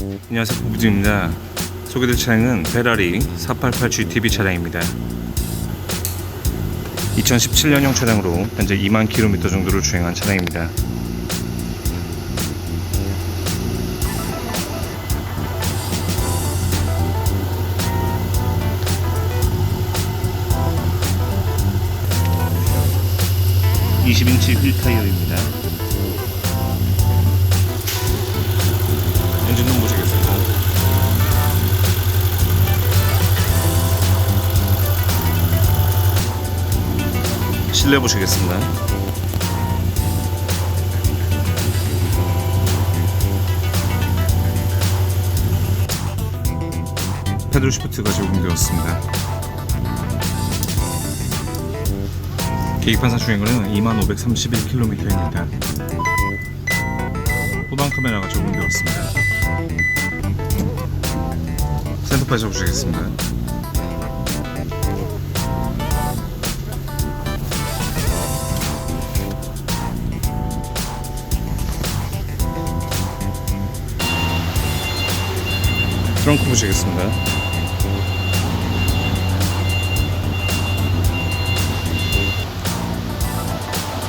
안녕하세요 부부입니다. 소개될 차량은 페라리 488 GTB 차량입니다. 2017년형 차량으로 현재 2만 킬로미터 정도를 주행한 차량입니다. (20인치) 휠 타이어입니다 실내 보시겠습니다. 패들 시프트가 적용되었습니다. 계기판사 주행거리는 2531km입니다. 후방 카메라가 적용되었습니다. 센터파에서 보시겠습니다. 트렁크 보시겠습니다.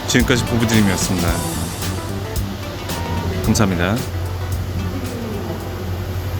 지금까지 보부드림이었습니다. 감사합니다.